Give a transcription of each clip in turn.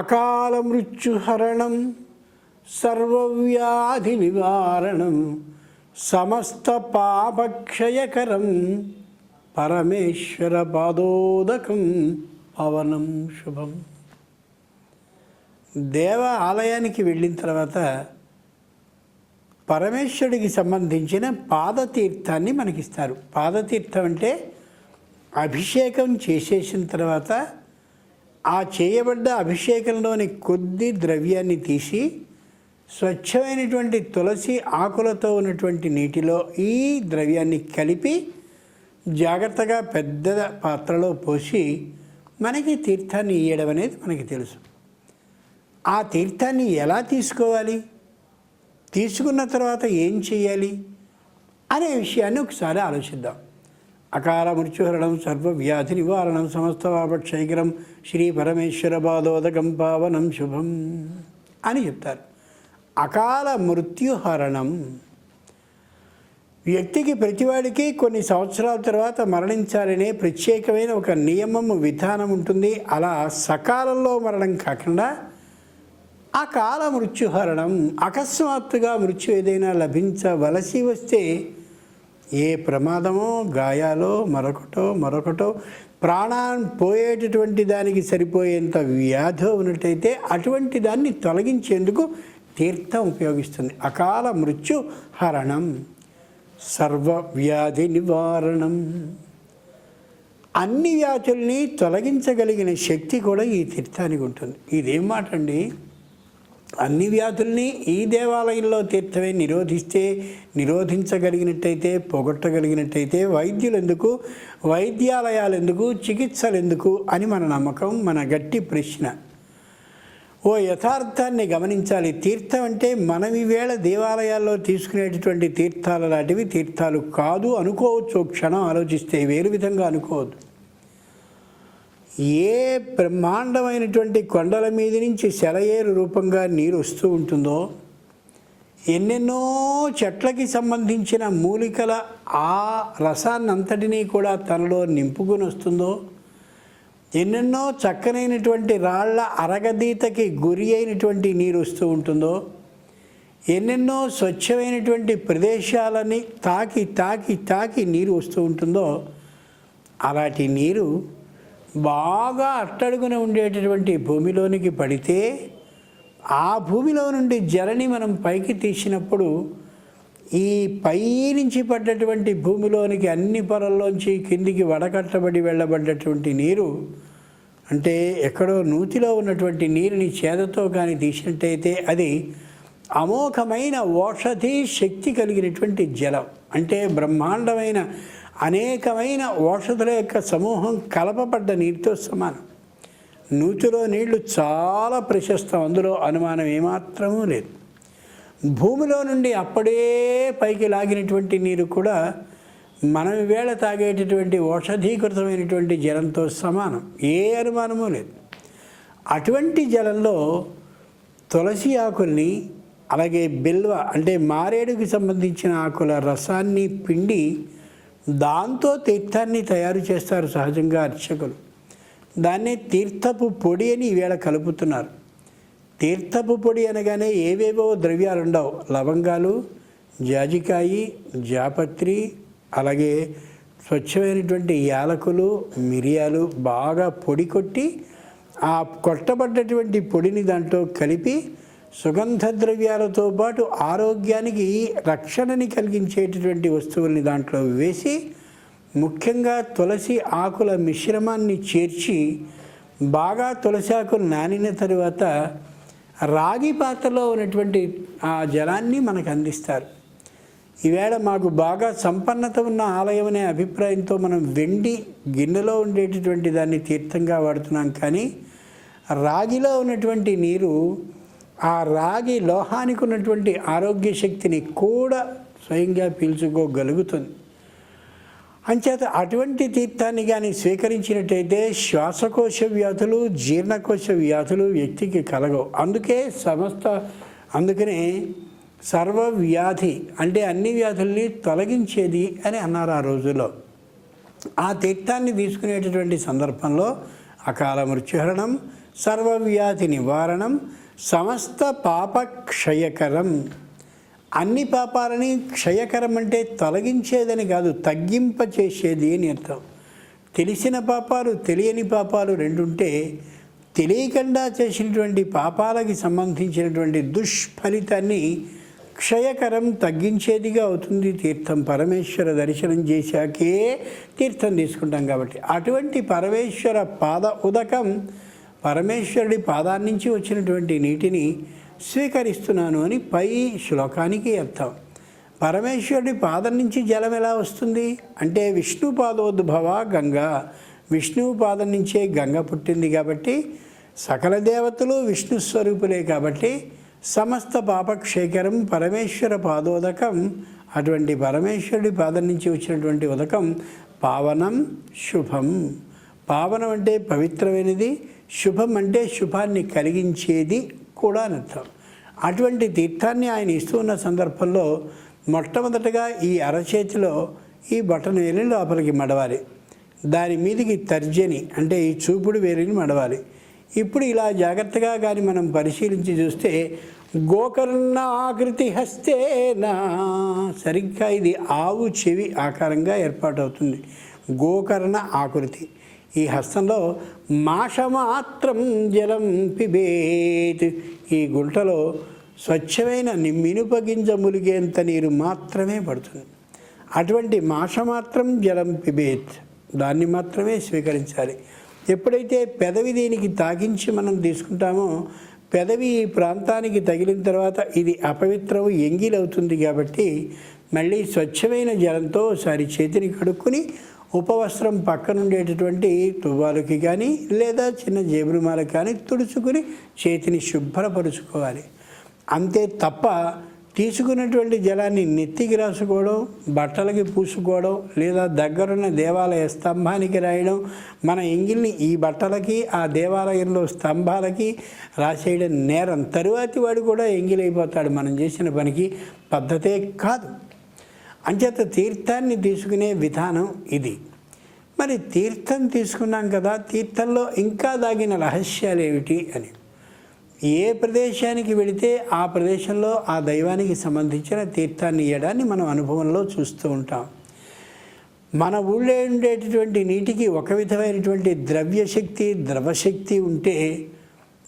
అకాల మృత్యుహరణం సర్వవ్యాధి నివారణం సమస్త పాపక్షయకరం పరమేశ్వర పాదోదకం పవనం శుభం. దేవ ఆలయానికి వెళ్ళిన తర్వాత పరమేశ్వరుడికి సంబంధించిన పాదతీర్థాన్ని మనకిస్తారు. పాదతీర్థం అంటే అభిషేకం చేసేసిన తర్వాత ఆ చేయబడ్డ అభిషేకంలోని కొద్ది ద్రవ్యాన్ని తీసి స్వచ్ఛమైనటువంటి తులసి ఆకులతో ఉన్నటువంటి నీటిలో ఈ ద్రవ్యాన్ని కలిపి జాగ్రత్తగా పెద్ద పాత్రలో పోసి మనకి తీర్థాన్ని ఇయ్యడం అనేది మనకి తెలుసు. ఆ తీర్థాన్ని ఎలా తీసుకోవాలి? తీసుకున్న తర్వాత ఏం చేయాలి? అనే విషయాన్ని ఒకసారి ఆలోచిద్దాం. అకాల మృత్యుహరణం సర్వవ్యాధి నివారణం సమస్త వాపక్షైకరం శ్రీ పరమేశ్వర పాదోదకం పావనం శుభం అని చెప్తారు. అకాల మృత్యుహరణం వ్యక్తికి ప్రతివాడికి కొన్ని సంవత్సరాల తర్వాత మరణించాలనే ప్రత్యేకమైన ఒక నియమం విధానం ఉంటుంది. అలా సకాలంలో మరణం కాకుండా అకాల మృత్యుహరణం అకస్మాత్తుగా మృత్యు ఏదైనా లభించవలసి వస్తే ఏ ప్రమాదమో గాయాలో మరొకటో మరొకటో ప్రాణాన్ని పోయేటటువంటి దానికి సరిపోయేంత వ్యాధో ఉన్నట్టయితే అటువంటి దాన్ని తొలగించేందుకు తీర్థం ఉపయోగిస్తుంది. అకాల మృత్యు హరణం సర్వ వ్యాధి నివారణం. అన్ని వ్యాధుల్ని తొలగించగలిగిన శక్తి కూడా ఈ తీర్థానికి ఉంటుంది. ఇదేం మాట అండి అన్ని వ్యాధుల్ని ఈ దేవాలయంలో తీర్థమే నిరోధిస్తే నిరోధించగలిగినట్టయితే పోగొట్టగలిగినట్టయితే వైద్యులు ఎందుకు వైద్యాలయాలు ఎందుకు చికిత్సలు ఎందుకు అని మన నమ్మకం మన గట్టి ప్రశ్న. ఓ యథార్థాన్ని గమనించాలి. తీర్థం అంటే మనం ఈవేళ దేవాలయాల్లో తీసుకునేటటువంటి తీర్థాల లాంటివి తీర్థాలు కాదు అనుకోవచ్చు. క్షణం ఆలోచిస్తే వేరు విధంగా అనుకోవద్దు. ఏ బ్రహ్మాండమైనటువంటి కొండల మీద నుంచి సెలయేరు రూపంగా నీరు వస్తూ ఉంటుందో ఎన్నెన్నో చెట్లకి సంబంధించిన మూలికల ఆ రసాన్నంతటినీ కూడా తనలో నింపుకొని వస్తుందో ఎన్నెన్నో చక్కనైనటువంటి రాళ్ళ అరగదీతకి గురి అయినటువంటి నీరు వస్తూ ఉంటుందో ఎన్నెన్నో స్వచ్ఛమైనటువంటి ప్రదేశాలని తాకి తాకి తాకి నీరు వస్తూ ఉంటుందో అలాంటి నీరు బాగా అట్టడుగున ఉండేటటువంటి భూమిలోనికి పడితే ఆ భూమిలో నుండి జలని మనం పైకి తీసినప్పుడు ఈ పై నుంచి పడ్డటువంటి భూమిలోనికి అన్ని పొరల్లోంచి కిందికి వడకట్టబడి వెళ్ళబడ్డటువంటి నీరు అంటే ఎక్కడో నూతిలో ఉన్నటువంటి నీరుని చేదతో కానీ తీసినట్టయితే అది అమోఘమైన ఓషధి శక్తి కలిగినటువంటి జలం. అంటే బ్రహ్మాండమైన అనేకమైన ఓషధుల యొక్క సమూహం కలపబడ్డ నీటితో సమానం. నూతిలో నీళ్ళు చాలా ప్రశస్తం. అందులో అనుమానం ఏమాత్రమూ లేదు. భూమిలో నుండి అప్పుడే పైకి లాగినటువంటి నీరు కూడా మనం వేళ తాగేటటువంటి ఔషధీకృతమైనటువంటి జలంతో సమానం. ఏ అనుమానమూ లేదు. అటువంటి జలంలో తులసి ఆకుల్ని అలాగే బిల్వ అంటే మారేడుకి సంబంధించిన ఆకుల రసాన్ని పిండి దాంతో తీర్థాన్ని తయారు చేస్తారు సహజంగా అర్చకులు. దాన్ని తీర్థపు పొడి అని ఈవేళ కలుపుతున్నారు. తీర్థపు పొడి అనగానే ఏవేవో ద్రవ్యాలు ఉండవు. లవంగాలు జాజికాయి జాపత్రి అలాగే స్వచ్ఛమైనటువంటి యాలకులు మిరియాలు బాగా పొడి కొట్టి ఆ కొట్టబడ్డటువంటి పొడిని దాంట్లో కలిపి సుగంధ ద్రవ్యాలతో పాటు ఆరోగ్యానికి రక్షణని కలిగించేటటువంటి వస్తువుల్ని దాంట్లో వేసి ముఖ్యంగా తులసి ఆకుల మిశ్రమాన్ని చేర్చి బాగా తులసి ఆకులు నానిన తరువాత రాగి పాత్రలో ఉన్నటువంటి ఆ జలాన్ని మనకు అందిస్తారు. ఈవేళ మాకు బాగా సంపన్నత ఉన్న ఆలయం అనే అభిప్రాయంతో మనం వెండి గిన్నెలో ఉండేటటువంటి దాన్ని తీర్థంగా వాడుతున్నాం కానీ రాగిలో ఉన్నటువంటి నీరు ఆ రాగి లోహానికి ఉన్నటువంటి ఆరోగ్య శక్తిని కూడా స్వయంగా పీల్చుకోగలుగుతుంది. అంచేత అటువంటి తీర్థాన్ని కానీ స్వీకరించినట్టయితే శ్వాసకోశ వ్యాధులు జీర్ణకోశ వ్యాధులు వ్యక్తికి కలగవు. అందుకే సమస్త అందుకనే సర్వ వ్యాధి అంటే అన్ని వ్యాధుల్ని తొలగించేది అని అన్నారు ఆ రోజుల్లో. ఆ తీర్థాన్ని తీసుకునేటటువంటి సందర్భంలో అకాల మృత్యుహరణం సర్వవ్యాధి నివారణం సమస్త పాప క్షయకరం అన్ని పాపాలని క్షయకరం అంటే తొలగించేదని కాదు తగ్గింప చేసేది అని అర్థం. తెలిసిన పాపాలు తెలియని పాపాలు రెండుంటే తెలియకుండా చేసినటువంటి పాపాలకి సంబంధించినటువంటి దుష్ఫలితాన్ని క్షయకరం తగ్గించేదిగా అవుతుంది తీర్థం. పరమేశ్వర దర్శనం చేశాకే తీర్థం తీసుకుంటాం కాబట్టి. అటువంటి పరమేశ్వర పాద ఉదకం పరమేశ్వరుడి పాదాన్నించి నుంచి వచ్చినటువంటి నీటిని స్వీకరిస్తున్నాను అని పై శ్లోకానికి అర్థం. పరమేశ్వరుడి పాదం నుంచి జలం ఎలా వస్తుంది? అంటే విష్ణు పాదోద్భవ గంగా. విష్ణువు పాదం నుంచే గంగ పుట్టింది కాబట్టి సకల దేవతలు విష్ణు స్వరూపులే కాబట్టి సమస్త పాపక్షేకరం పరమేశ్వర పాదోదకం అటువంటి పరమేశ్వరుడి పాదం నుంచి వచ్చినటువంటి ఉదకం పావనం శుభం. పావనం అంటే పవిత్రమైనది శుభం అంటే శుభాన్ని కలిగించేది కూడా అని అర్థం. అటువంటి తీర్థాన్ని ఆయన ఇస్తున్న సందర్భంలో మొట్టమొదటగా ఈ అరచేతిలో ఈ బటన్ వేలిని లోపలికి మడవాలి. దాని మీదికి తర్జని అంటే ఈ చూపుడు వేలిని మడవాలి. ఇప్పుడు ఇలా జాగ్రత్తగా కానీ మనం పరిశీలించి చూస్తే గోకర్ణ ఆకృతి హస్తేనా సరిగ్గా ఇది ఆవు చెవి ఆకారంగా ఏర్పాటవుతుంది. గోకర్ణ ఆకృతి. ఈ హస్తంలో మాషమాత్రం జలం పిబేత్. ఈ గుంటలో స్వచ్ఛమైన మినుపగింజ మినుప గింజ ములిగేంత నీరు మాత్రమే పడుతుంది. అటువంటి మాషమాత్రం జలం పిబేత్ దాన్ని మాత్రమే స్వీకరించాలి. ఎప్పుడైతే పెదవి దీనికి తాకించి మనం తీసుకుంటామో పెదవి ఈ ప్రాంతానికి తగిలిన తర్వాత ఇది అపవిత్రం ఎంగిలవుతుంది కాబట్టి మళ్ళీ స్వచ్ఛమైన జలంతో ఒకసారి చేతిని కడుక్కొని ఉపవస్త్రం పక్కనుండేటటువంటి తువ్వాలకి కానీ లేదా చిన్న జేబురుమాలకు కానీ తుడుచుకుని చేతిని శుభ్రపరుచుకోవాలి. అంతే తప్ప తీసుకున్నటువంటి జలాన్ని నెత్తికి రాసుకోవడం బట్టలకి పూసుకోవడం లేదా దగ్గరున్న దేవాలయ స్తంభానికి రాయడం మన ఎంగిల్ని ఈ బట్టలకి ఆ దేవాలయంలో స్తంభాలకి రాసేయడం నేరం. తరువాతి వాడు కూడా ఎంగిలైపోతాడు మనం చేసిన పనికి పద్ధతే కాదు. అంచేత తీర్థాన్ని తీసుకునే విధానం ఇది. మరి తీర్థం తీసుకున్నాం కదా తీర్థంలో ఇంకా దాగిన రహస్యాలు ఏమిటి అని. ఏ ప్రదేశానికి వెళితే ఆ ప్రదేశంలో ఆ దైవానికి సంబంధించిన తీర్థాన్ని ఇవ్వడాన్ని మనం అనుభవంలో చూస్తూ ఉంటాం. మన ఊళ్ళో ఉండేటటువంటి నీటికి ఒక విధమైనటువంటి ద్రవ్యశక్తి ద్రవశక్తి ఉంటే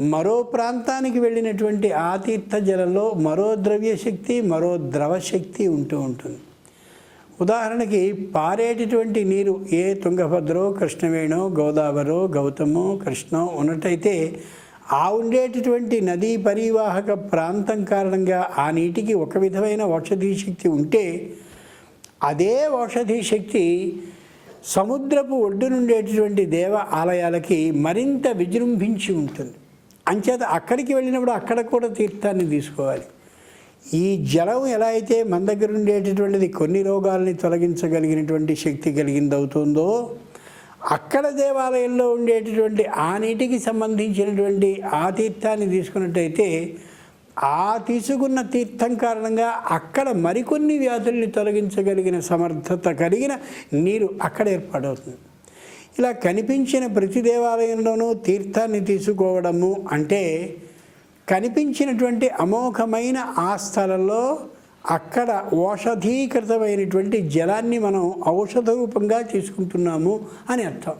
మరో ప్రాంతానికి వెళ్ళినటువంటి ఆ తీర్థ జలంలో మరో ద్రవ్యశక్తి మరో ద్రవశక్తి ఉంటూ ఉంటుంది. ఉదాహరణకి పారేటటువంటి నీరు ఏ తుంగభద్రో కృష్ణవేణో గోదావరో గౌతమో కృష్ణో ఉన్నట్టయితే ఆ ఉండేటటువంటి నదీ పరివాహక ప్రాంతం కారణంగా ఆ నీటికి ఒక విధమైన ఔషధీ శక్తి ఉంటే అదే ఔషధీ శక్తి సముద్రపు ఒడ్డునుండేటటువంటి దేవ ఆలయాలకి మరింత విజృంభించి ఉంటుంది. అంచేత అక్కడికి వెళ్ళినప్పుడు అక్కడ కూడా తీర్థాన్ని తీసుకోవాలి. ఈ జలం ఎలా అయితే మన దగ్గర ఉండేటటువంటిది కొన్ని రోగాల్ని తొలగించగలిగినటువంటి శక్తి కలిగింది అవుతుందో అక్కడ దేవాలయంలో ఉండేటటువంటి ఆ నీటికి సంబంధించినటువంటి ఆ తీర్థాన్ని తీసుకున్నట్టయితే ఆ తీసుకున్న తీర్థం కారణంగా అక్కడ మరికొన్ని వ్యాధుల్ని తొలగించగలిగిన సమర్థత కలిగిన నీరు అక్కడ ఏర్పాటవుతుంది. ఇలా కనిపించిన ప్రతి దేవాలయంలోనూ తీర్థాన్ని తీసుకోవడము అంటే కనిపించినటువంటి అమోఘమైన ఆ స్థలంలో అక్కడ ఔషధీకృతమైనటువంటి జలాన్ని మనం ఔషధ రూపంగా తీసుకుంటున్నాము అని అర్థం.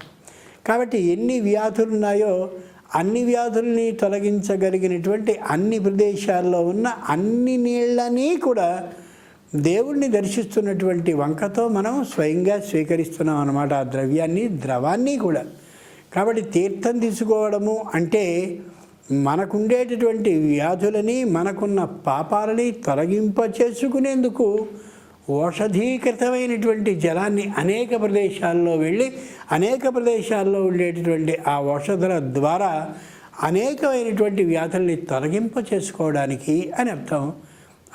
కాబట్టి ఎన్ని వ్యాధులు ఉన్నాయో అన్ని వ్యాధుల్ని తొలగించగలిగినటువంటి అన్ని ప్రదేశాల్లో ఉన్న అన్ని నీళ్ళని కూడా దేవుణ్ణి దర్శిస్తున్నటువంటి వంకతో మనం స్వయంగా స్వీకరిస్తున్నాం అన్నమాట ఆ ద్రవ్యాన్ని ద్రవాన్ని కూడా. కాబట్టి తీర్థం తీసుకోవడము అంటే మనకుండేటటువంటి వ్యాధులని మనకున్న పాపాలని తొలగింప చేసుకునేందుకు ఔషధీకృతమైనటువంటి జలాన్ని అనేక ప్రదేశాల్లో వెళ్ళి అనేక ప్రదేశాల్లో ఉండేటటువంటి ఆ ఔషధుల ద్వారా అనేకమైనటువంటి వ్యాధుల్ని తొలగింప చేసుకోవడానికి అని అర్థం.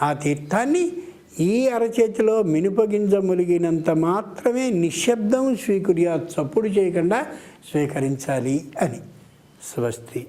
ఆ తీర్థాన్ని ఈ అరచేతిలో మినుపగింజ ములిగినంత మాత్రమే నిశ్శబ్దం స్వీకుర్యా చప్పుడు చేయకుండా స్వీకరించాలి అని. स्वस्ति